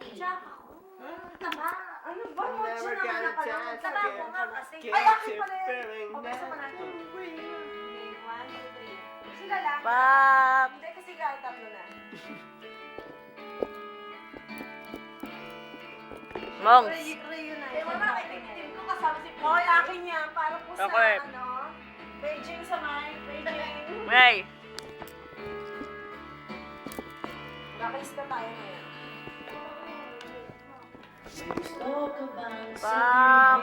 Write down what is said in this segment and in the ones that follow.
Jack ako. Taba. Ano ba? Never got a naman chance Taba again. ko nga kasi. Ay, akin pala yun. Okay, sama that natin. Okay, one, two, three. Sila lang. Pap! Hindi kasi kahit tatlo na. Mongs! Reunite. Eh, wala kay ko kasama si Hoy, akin yan. Para po sa, Okay. ano, Beijing sa may, Beijing. May! Nakista tayo ngayon. Pap!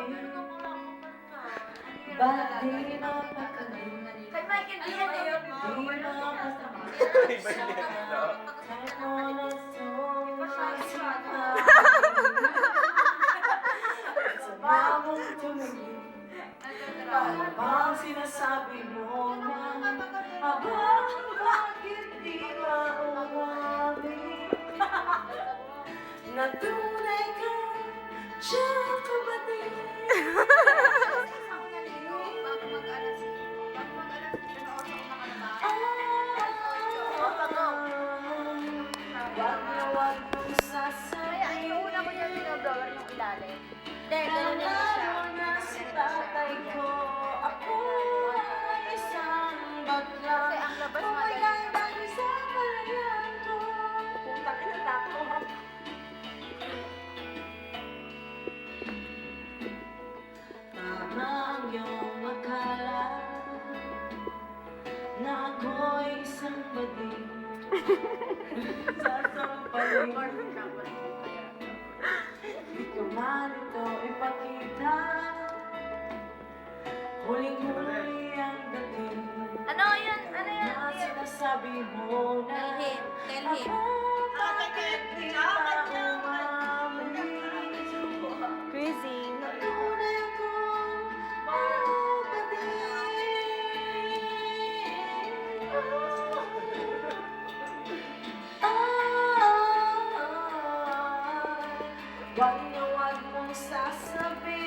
Kay Michael B. Ano yun? Iba yun, no? Bang sinasabi mo Just Na ako'y isang bading Sasampaling Di ko man ito ipakita. Huling-huli ang dating Ano yun? Ano yun? Na sinasabi mo na Tell him. Huwag na huwag mong sasabihin.